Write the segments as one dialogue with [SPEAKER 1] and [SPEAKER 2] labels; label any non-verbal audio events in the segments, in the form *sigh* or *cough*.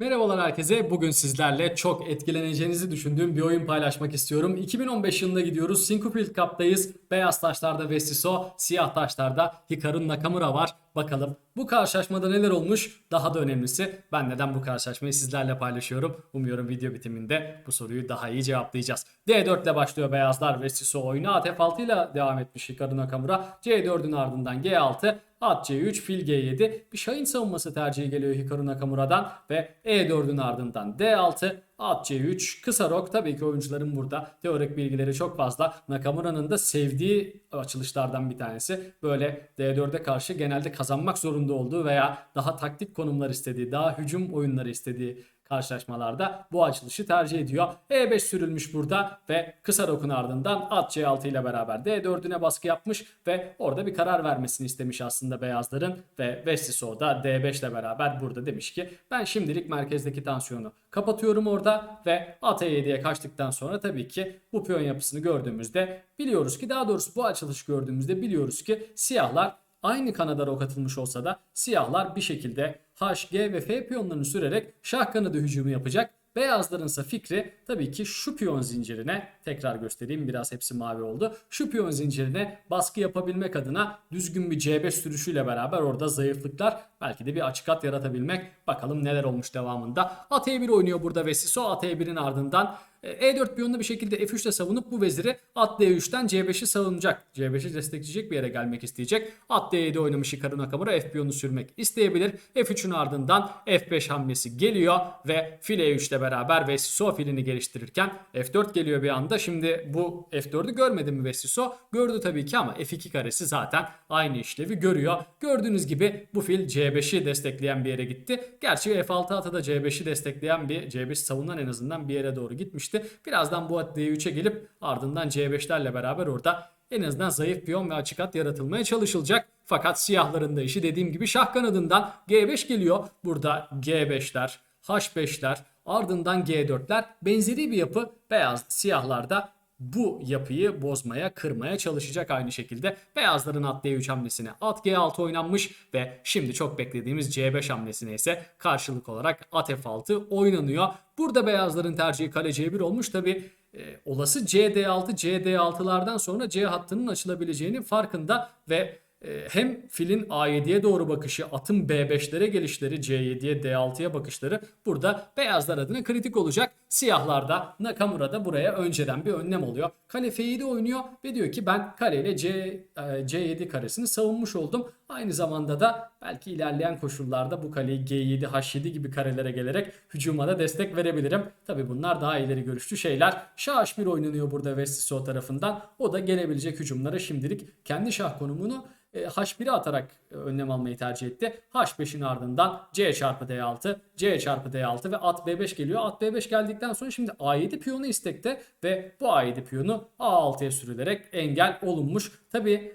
[SPEAKER 1] Merhabalar herkese. Bugün sizlerle çok etkileneceğinizi düşündüğüm bir oyun paylaşmak istiyorum. 2015 yılında gidiyoruz. Sinquefield Cup'tayız. Beyaz taşlarda Vestiso, siyah taşlarda Hikaru Nakamura var. Bakalım bu karşılaşmada neler olmuş? Daha da önemlisi ben neden bu karşılaşmayı sizlerle paylaşıyorum? Umuyorum video bitiminde bu soruyu daha iyi cevaplayacağız. D4 ile başlıyor beyazlar. Vestiso oyunu ATF6 ile devam etmiş Hikaru Nakamura. C4'ün ardından G6, At C3, fil G7. Bir Şahin savunması tercihi geliyor Hikaru Nakamura'dan ve E4'ün ardından D6, At C3, kısa rok. Tabii ki oyuncuların burada teorik bilgileri çok fazla. Nakamura'nın da sevdiği açılışlardan bir tanesi. Böyle D4'e karşı genelde kazanmak zorunda olduğu veya daha taktik konumlar istediği, daha hücum oyunları istediği karşılaşmalarda bu açılışı tercih ediyor. E5 sürülmüş burada ve kısa rokun ardından at C6 ile beraber D4'üne baskı yapmış ve orada bir karar vermesini istemiş aslında beyazların ve Vestiso da D5 ile beraber burada demiş ki ben şimdilik merkezdeki tansiyonu kapatıyorum orada ve at E7'ye kaçtıktan sonra tabii ki bu piyon yapısını gördüğümüzde biliyoruz ki daha doğrusu bu açılış gördüğümüzde biliyoruz ki siyahlar aynı kanada rok atılmış olsa da siyahlar bir şekilde H, G ve F piyonlarını sürerek şah kanadı hücumu yapacak. Beyazların ise fikri tabii ki şu piyon zincirine tekrar göstereyim biraz hepsi mavi oldu. Şu piyon zincirine baskı yapabilmek adına düzgün bir C5 sürüşüyle beraber orada zayıflıklar belki de bir açık at yaratabilmek. Bakalım neler olmuş devamında. At E1 oynuyor burada Vesiso. At E1'in ardından E4 piyonunu bir şekilde F3 ile savunup bu veziri at D3'ten C5'i savunacak. C5'i destekleyecek bir yere gelmek isteyecek. At D7 oynamış Hikaru Nakamura F piyonunu sürmek isteyebilir. F3'ün ardından F5 hamlesi geliyor ve fil E3 ile beraber Vesiso filini geliştirirken F4 geliyor bir anda. Şimdi bu F4'ü görmedi mi Vesiso? Gördü tabii ki ama F2 karesi zaten aynı işlevi görüyor. Gördüğünüz gibi bu fil C5'i destekleyen bir yere gitti. Gerçi F6 atı da C5'i destekleyen bir C5 savunan en azından bir yere doğru gitmişti. Birazdan bu at D3'e gelip ardından C5'lerle beraber orada en azından zayıf piyon ve açık at yaratılmaya çalışılacak. Fakat siyahların da işi dediğim gibi şah kanadından G5 geliyor. Burada G5'ler, H5'ler, ardından G4'ler benzeri bir yapı beyaz siyahlarda bu yapıyı bozmaya, kırmaya çalışacak aynı şekilde. Beyazların at D3 hamlesine at G6 oynanmış ve şimdi çok beklediğimiz C5 hamlesine ise karşılık olarak at F6 oynanıyor. Burada beyazların tercihi kale C1 olmuş. Tabi e, olası CD6, CD6'lardan sonra C hattının açılabileceğinin farkında ve hem filin A7'ye doğru bakışı, atın B5'lere gelişleri, C7'ye, D6'ya bakışları burada beyazlar adına kritik olacak. Siyahlarda Nakamura'da buraya önceden bir önlem oluyor. Kale F7 oynuyor ve diyor ki ben kaleyle C, e, C7 karesini savunmuş oldum. Aynı zamanda da belki ilerleyen koşullarda bu kaleyi G7, H7 gibi karelere gelerek hücuma da destek verebilirim. Tabi bunlar daha ileri görüşlü şeyler. Şah H1 oynanıyor burada Vestiso tarafından. O da gelebilecek hücumlara şimdilik kendi şah konumunu e, H1'e atarak e, önlem almayı tercih etti. H5'in ardından C çarpı D6, C çarpı D6 ve at B5 geliyor. At B5 geldikten sonra şimdi A7 piyonu istekte ve bu A7 piyonu A6'ya sürülerek engel olunmuş. Tabi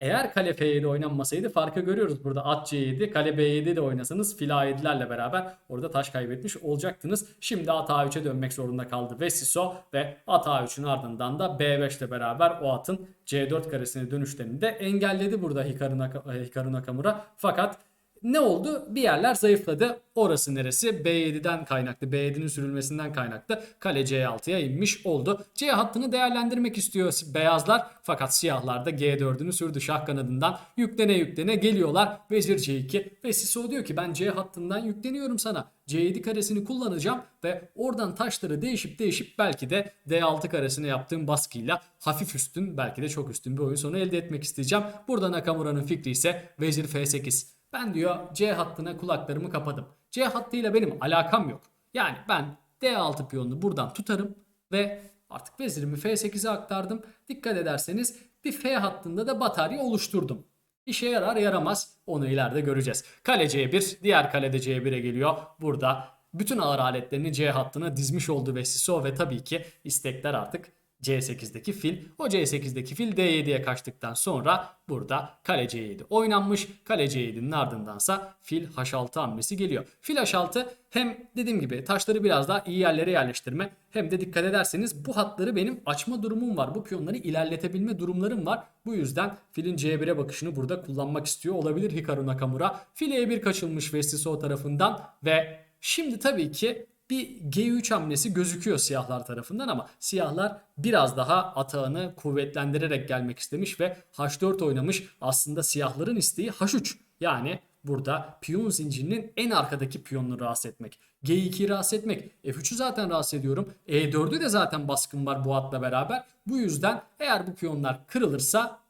[SPEAKER 1] eğer kale F7 oynanmasaydı farkı görüyoruz. Burada at C7, kale B7 de oynasanız fil A7'lerle beraber orada taş kaybetmiş olacaktınız. Şimdi at A3'e dönmek zorunda kaldı Vesiso ve at A3'ün ardından da B5 ile beraber o atın C4 karesine dönüşlerini de engelledi burada Hikaru, Naka- Hikaru Nakamura. Fakat ne oldu? Bir yerler zayıfladı. Orası neresi? B7'den kaynaklı. B7'nin sürülmesinden kaynaklı. Kale C6'ya inmiş oldu. C hattını değerlendirmek istiyor beyazlar. Fakat siyahlar da G4'ünü sürdü şah kanadından. Yüklene yüklene geliyorlar. Vezir C2. Ve Siso diyor ki ben C hattından yükleniyorum sana. C7 karesini kullanacağım ve oradan taşları değişip değişip belki de D6 karesine yaptığım baskıyla hafif üstün belki de çok üstün bir oyun sonu elde etmek isteyeceğim. Burada Nakamura'nın fikri ise Vezir F8. Ben diyor C hattına kulaklarımı kapadım. C hattıyla benim alakam yok. Yani ben D6 piyonunu buradan tutarım ve artık vezirimi F8'e aktardım. Dikkat ederseniz bir F hattında da batarya oluşturdum. İşe yarar yaramaz onu ileride göreceğiz. Kale C1 diğer kalede C1'e geliyor. Burada bütün ağır aletlerini C hattına dizmiş oldu Vesiso ve tabii ki istekler artık C8'deki fil. O C8'deki fil D7'ye kaçtıktan sonra burada kale C7 oynanmış. Kale C7'nin ardındansa fil H6 hamlesi geliyor. Fil H6 hem dediğim gibi taşları biraz daha iyi yerlere yerleştirme hem de dikkat ederseniz bu hatları benim açma durumum var. Bu piyonları ilerletebilme durumlarım var. Bu yüzden filin C1'e bakışını burada kullanmak istiyor olabilir Hikaru Nakamura. Fil E1 kaçılmış Vestiso tarafından ve şimdi tabii ki bir G3 hamlesi gözüküyor siyahlar tarafından ama siyahlar biraz daha atağını kuvvetlendirerek gelmek istemiş ve H4 oynamış. Aslında siyahların isteği H3. Yani burada piyon zincirinin en arkadaki piyonunu rahatsız etmek. G2'yi rahatsız etmek. F3'ü zaten rahatsız ediyorum. E4'ü de zaten baskın var bu atla beraber. Bu yüzden eğer bu piyonlar kırılırsa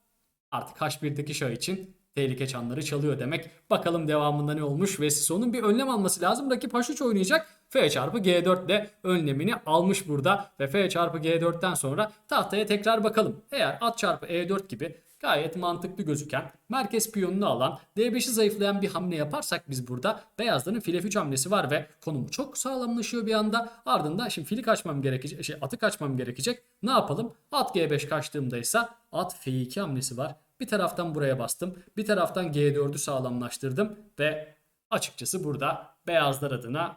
[SPEAKER 1] artık H1'deki şah için tehlike çanları çalıyor demek. Bakalım devamında ne olmuş. Vessison'un bir önlem alması lazım. Rakip H3 oynayacak. F çarpı G4 ile önlemini almış burada. Ve F çarpı G4'ten sonra tahtaya tekrar bakalım. Eğer at çarpı E4 gibi gayet mantıklı gözüken merkez piyonunu alan D5'i zayıflayan bir hamle yaparsak biz burada beyazların fil F3 hamlesi var ve konumu çok sağlamlaşıyor bir anda. Ardından şimdi fili kaçmam gerekecek, şey atı kaçmam gerekecek. Ne yapalım? At G5 kaçtığımda ise at F2 hamlesi var. Bir taraftan buraya bastım. Bir taraftan G4'ü sağlamlaştırdım ve açıkçası burada beyazlar adına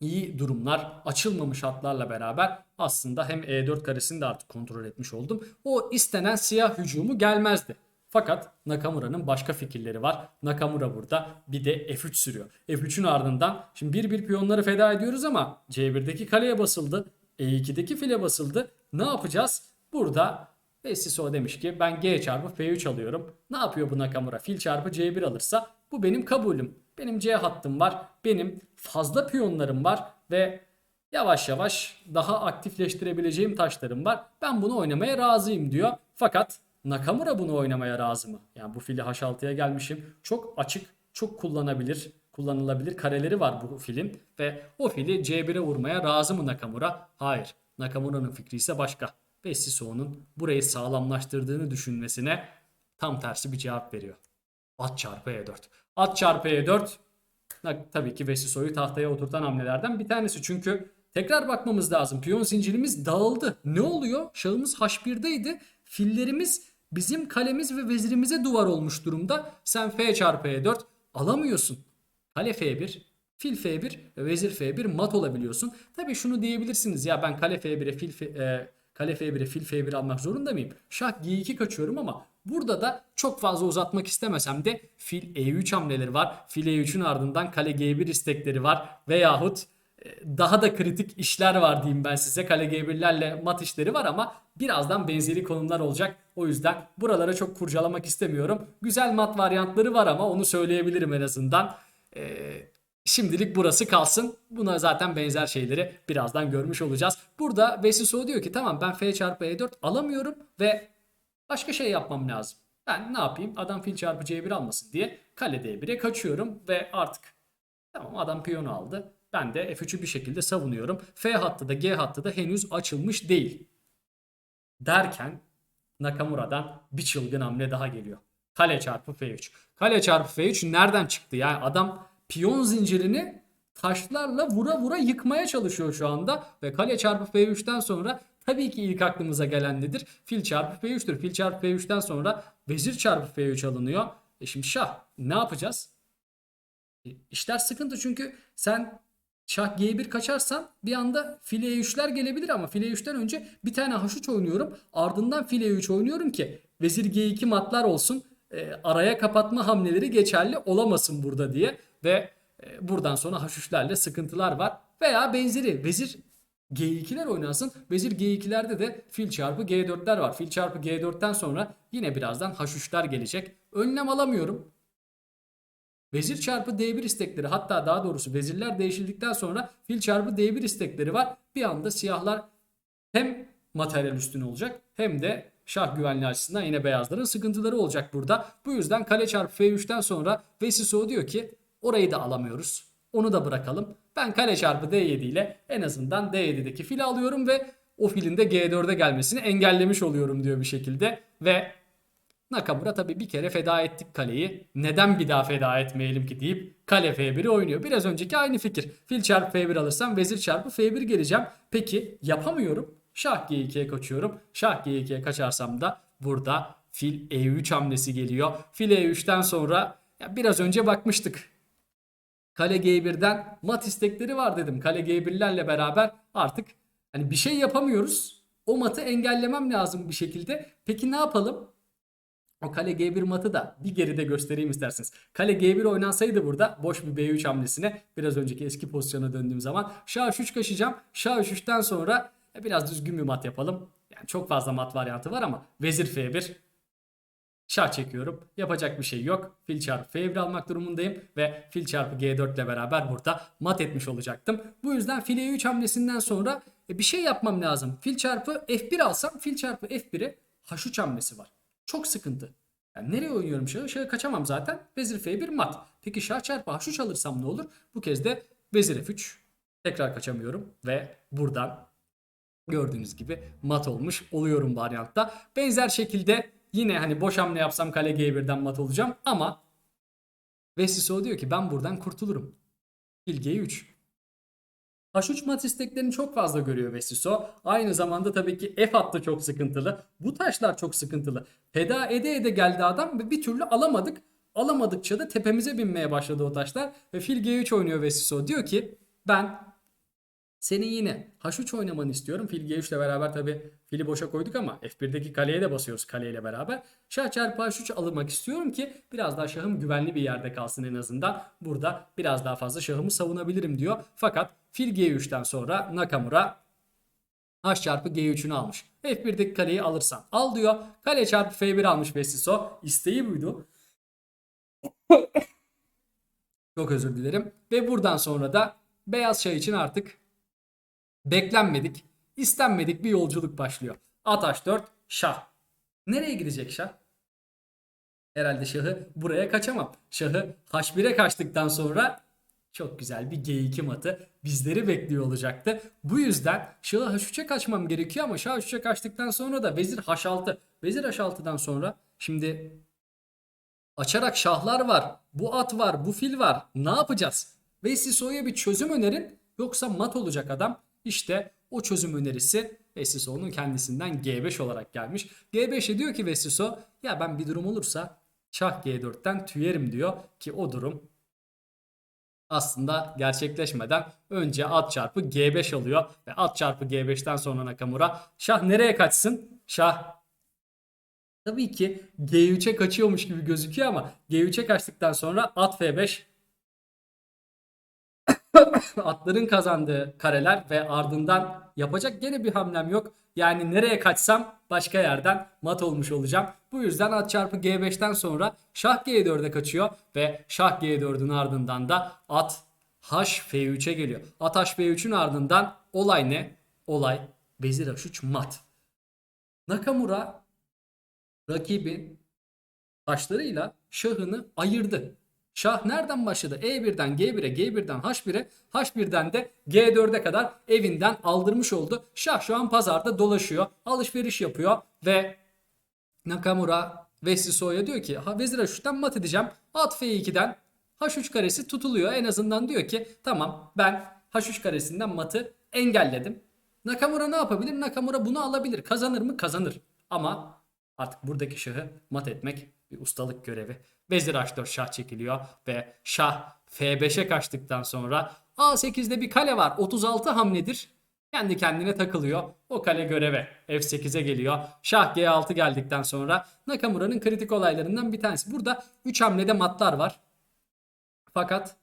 [SPEAKER 1] iyi durumlar açılmamış hatlarla beraber aslında hem E4 karesini de artık kontrol etmiş oldum. O istenen siyah hücumu gelmezdi. Fakat Nakamura'nın başka fikirleri var. Nakamura burada bir de F3 sürüyor. F3'ün ardından şimdi bir bir piyonları feda ediyoruz ama C1'deki kaleye basıldı. E2'deki file basıldı. Ne yapacağız? Burada Vessiso demiş ki ben G çarpı F3 alıyorum. Ne yapıyor bu Nakamura? Fil çarpı C1 alırsa bu benim kabulüm. Benim C hattım var. Benim fazla piyonlarım var ve yavaş yavaş daha aktifleştirebileceğim taşlarım var. Ben bunu oynamaya razıyım diyor. Fakat Nakamura bunu oynamaya razı mı? Yani bu fili H6'ya gelmişim. Çok açık, çok kullanabilir, kullanılabilir kareleri var bu filin ve o fili C1'e vurmaya razı mı Nakamura? Hayır. Nakamura'nın fikri ise başka. Ve burayı sağlamlaştırdığını düşünmesine tam tersi bir cevap veriyor. At çarpı E4. At çarpı E4 na- tabii ki Vessisso'yu tahtaya oturtan hamlelerden bir tanesi. Çünkü tekrar bakmamız lazım. Piyon zincirimiz dağıldı. Ne oluyor? Şahımız H1'deydi. Fillerimiz bizim kalemiz ve vezirimize duvar olmuş durumda. Sen F çarpı E4 alamıyorsun. Kale F1, fil F1 ve vezir F1 mat olabiliyorsun. Tabii şunu diyebilirsiniz ya ben kale F1'e fil F, e, kale F1'e fil F1 almak zorunda mıyım? Şah G2 kaçıyorum ama burada da çok fazla uzatmak istemesem de fil E3 hamleleri var. Fil E3'ün ardından kale G1 istekleri var veyahut e, daha da kritik işler var diyeyim ben size. Kale G1'lerle mat işleri var ama birazdan benzeri konumlar olacak. O yüzden buralara çok kurcalamak istemiyorum. Güzel mat varyantları var ama onu söyleyebilirim en azından. Ee, Şimdilik burası kalsın. Buna zaten benzer şeyleri birazdan görmüş olacağız. Burada Vesiso diyor ki tamam ben F çarpı E4 alamıyorum ve başka şey yapmam lazım. Ben ne yapayım? Adam fil çarpı C1 almasın diye kale D1'e kaçıyorum ve artık tamam adam piyonu aldı. Ben de F3'ü bir şekilde savunuyorum. F hattı da G hattı da henüz açılmış değil. Derken Nakamura'dan bir çılgın hamle daha geliyor. Kale çarpı F3. Kale çarpı F3 nereden çıktı? Yani adam piyon zincirini taşlarla vura vura yıkmaya çalışıyor şu anda. Ve kale çarpı F3'ten sonra tabii ki ilk aklımıza gelen nedir? Fil çarpı F3'tür. Fil çarpı F3'ten sonra vezir çarpı F3 alınıyor. E şimdi şah ne yapacağız? E, İşler sıkıntı çünkü sen şah G1 kaçarsan bir anda file E3'ler gelebilir ama file E3'ten önce bir tane H3 oynuyorum. Ardından file E3 oynuyorum ki vezir G2 matlar olsun. E, araya kapatma hamleleri geçerli olamasın burada diye ve e, buradan sonra H3'lerle sıkıntılar var. Veya benzeri vezir G2'ler oynansın. Vezir G2'lerde de fil çarpı G4'ler var. Fil çarpı G4'ten sonra yine birazdan H3'ler gelecek. Önlem alamıyorum. Vezir çarpı D1 istekleri hatta daha doğrusu vezirler değişildikten sonra fil çarpı D1 istekleri var. Bir anda siyahlar hem materyal üstün olacak hem de şah güvenliği açısından yine beyazların sıkıntıları olacak burada. Bu yüzden kale çarpı F3'ten sonra Vesiso diyor ki orayı da alamıyoruz. Onu da bırakalım. Ben kale çarpı D7 ile en azından D7'deki fili alıyorum ve o filin de G4'e gelmesini engellemiş oluyorum diyor bir şekilde. Ve Nakamura tabii bir kere feda ettik kaleyi. Neden bir daha feda etmeyelim ki deyip kale F1'i oynuyor. Biraz önceki aynı fikir. Fil çarpı F1 alırsam vezir çarpı F1 geleceğim. Peki yapamıyorum. Şah G2'ye kaçıyorum. Şah G2'ye kaçarsam da burada fil E3 hamlesi geliyor. Fil E3'ten sonra ya biraz önce bakmıştık. Kale G1'den mat istekleri var dedim. Kale G1'lerle beraber artık hani bir şey yapamıyoruz. O matı engellemem lazım bir şekilde. Peki ne yapalım? O kale G1 matı da bir geride göstereyim isterseniz. Kale G1 oynansaydı burada boş bir B3 hamlesine biraz önceki eski pozisyona döndüğüm zaman Şah 3 kaşıyacağım. Şah 3'ten sonra biraz düzgün bir mat yapalım. Yani çok fazla mat varyantı var ama Vezir F1 Şah çekiyorum. Yapacak bir şey yok. Fil çarpı F1 almak durumundayım ve fil çarpı G4 ile beraber burada mat etmiş olacaktım. Bu yüzden fil E3 hamlesinden sonra e, bir şey yapmam lazım. Fil çarpı F1 alsam fil çarpı F1'i H3 hamlesi var. Çok sıkıntı. Yani nereye oynuyorum şahı? Şahı kaçamam zaten. Vezir F1 mat. Peki şah çarpı H3 alırsam ne olur? Bu kez de vezir F3. Tekrar kaçamıyorum ve buradan gördüğünüz gibi mat olmuş oluyorum varyantta. Benzer şekilde yine hani boş hamle yapsam kale G1'den mat olacağım ama Vesiso diyor ki ben buradan kurtulurum. Fil G3. H3 mat isteklerini çok fazla görüyor Vesiso. Aynı zamanda tabii ki F hattı çok sıkıntılı. Bu taşlar çok sıkıntılı. Feda ede ede geldi adam ve bir türlü alamadık. Alamadıkça da tepemize binmeye başladı o taşlar. Ve fil G3 oynuyor Vesiso. Diyor ki ben senin yine H3 oynamanı istiyorum. Fil G3 ile beraber tabi fili boşa koyduk ama F1'deki kaleye de basıyoruz kaleyle beraber. Şah çarpı H3 alınmak istiyorum ki biraz daha şahım güvenli bir yerde kalsın en azından. Burada biraz daha fazla şahımı savunabilirim diyor. Fakat fil G3'ten sonra Nakamura H çarpı G3'ünü almış. F1'deki kaleyi alırsan al diyor. Kale çarpı F1 almış Vesiso. İsteği buydu. Çok özür dilerim. Ve buradan sonra da beyaz şah için artık beklenmedik, istenmedik bir yolculuk başlıyor. At H4, şah. Nereye gidecek şah? Herhalde şahı buraya kaçamam. Şahı H1'e kaçtıktan sonra çok güzel bir G2 matı bizleri bekliyor olacaktı. Bu yüzden şahı H3'e kaçmam gerekiyor ama şah H3'e kaçtıktan sonra da vezir H6. Vezir H6'dan sonra şimdi açarak şahlar var. Bu at var, bu fil var. Ne yapacağız? Ve Sisso'ya bir çözüm önerin yoksa mat olacak adam. İşte o çözüm önerisi Vesiso'nun kendisinden G5 olarak gelmiş. G5'e diyor ki Vesiso ya ben bir durum olursa şah G4'ten tüyerim diyor ki o durum aslında gerçekleşmeden önce at çarpı G5 alıyor ve at çarpı G5'ten sonra Nakamura şah nereye kaçsın? Şah tabii ki G3'e kaçıyormuş gibi gözüküyor ama G3'e kaçtıktan sonra at F5 *coughs* atların kazandığı kareler ve ardından yapacak gene bir hamlem yok. Yani nereye kaçsam başka yerden mat olmuş olacağım. Bu yüzden at çarpı G5'ten sonra şah G4'e kaçıyor ve şah G4'ün ardından da at H F3'e geliyor. At H F3'ün ardından olay ne? Olay vezir H3 mat. Nakamura rakibin taşlarıyla şahını ayırdı. Şah nereden başladı? E1'den G1'e, G1'den H1'e, H1'den de G4'e kadar evinden aldırmış oldu. Şah şu an pazarda dolaşıyor, alışveriş yapıyor ve Nakamura Vesiso'ya diyor ki ha, Vezir H3'ten mat edeceğim. At F2'den H3 karesi tutuluyor. En azından diyor ki tamam ben H3 karesinden matı engelledim. Nakamura ne yapabilir? Nakamura bunu alabilir. Kazanır mı? Kazanır. Ama artık buradaki şahı mat etmek bir ustalık görevi. Vezir H4 şah çekiliyor ve şah F5'e kaçtıktan sonra A8'de bir kale var. 36 hamledir. Kendi kendine takılıyor. O kale göreve F8'e geliyor. Şah G6 geldikten sonra Nakamura'nın kritik olaylarından bir tanesi. Burada 3 hamlede matlar var. Fakat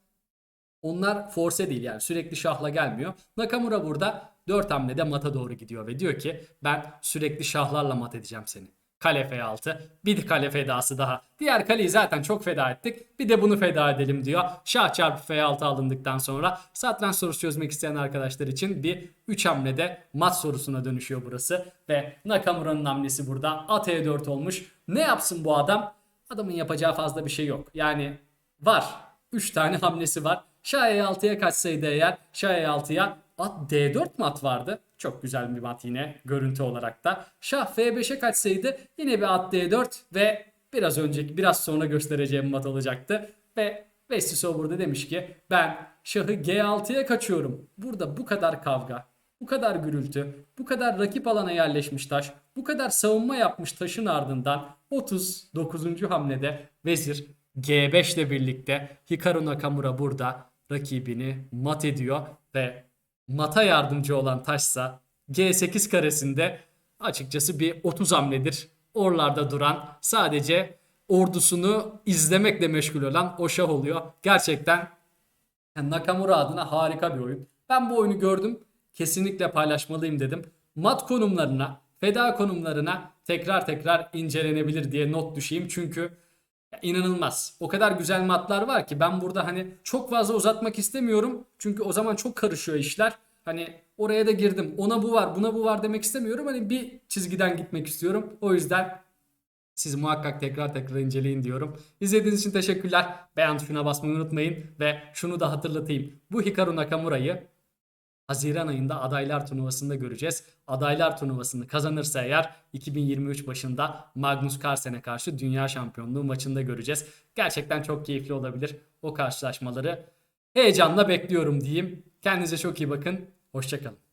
[SPEAKER 1] onlar force değil yani sürekli şahla gelmiyor. Nakamura burada 4 hamlede mata doğru gidiyor ve diyor ki ben sürekli şahlarla mat edeceğim seni. Kale F6. Bir kale fedası daha. Diğer kaleyi zaten çok feda ettik. Bir de bunu feda edelim diyor. Şah çarpı F6 alındıktan sonra satranç sorusu çözmek isteyen arkadaşlar için bir 3 hamlede mat sorusuna dönüşüyor burası. Ve Nakamura'nın hamlesi burada. At E4 olmuş. Ne yapsın bu adam? Adamın yapacağı fazla bir şey yok. Yani var. 3 tane hamlesi var. Şah E6'ya kaçsaydı eğer Şah E6'ya at D4 mat vardı. Çok güzel bir mat yine görüntü olarak da. Şah F5'e kaçsaydı yine bir at D4 ve biraz önceki biraz sonra göstereceğim mat olacaktı. Ve Vestiso burada demiş ki ben şahı G6'ya kaçıyorum. Burada bu kadar kavga, bu kadar gürültü, bu kadar rakip alana yerleşmiş taş, bu kadar savunma yapmış taşın ardından 39. hamlede vezir G5 ile birlikte Hikaru Nakamura burada rakibini mat ediyor ve mata yardımcı olan taşsa G8 karesinde açıkçası bir 30 hamledir oralarda duran sadece ordusunu izlemekle meşgul olan o şah oluyor. Gerçekten Nakamura adına harika bir oyun. Ben bu oyunu gördüm. Kesinlikle paylaşmalıyım dedim. Mat konumlarına, feda konumlarına tekrar tekrar incelenebilir diye not düşeyim. Çünkü inanılmaz. O kadar güzel matlar var ki ben burada hani çok fazla uzatmak istemiyorum. Çünkü o zaman çok karışıyor işler. Hani oraya da girdim. Ona bu var, buna bu var demek istemiyorum. Hani bir çizgiden gitmek istiyorum. O yüzden siz muhakkak tekrar tekrar inceleyin diyorum. İzlediğiniz için teşekkürler. Beğen tuşuna basmayı unutmayın. Ve şunu da hatırlatayım. Bu Hikaru Nakamura'yı Haziran ayında adaylar turnuvasında göreceğiz. Adaylar turnuvasını kazanırsa eğer 2023 başında Magnus Carlsen'e karşı dünya şampiyonluğu maçında göreceğiz. Gerçekten çok keyifli olabilir o karşılaşmaları. Heyecanla bekliyorum diyeyim. Kendinize çok iyi bakın. Hoşçakalın.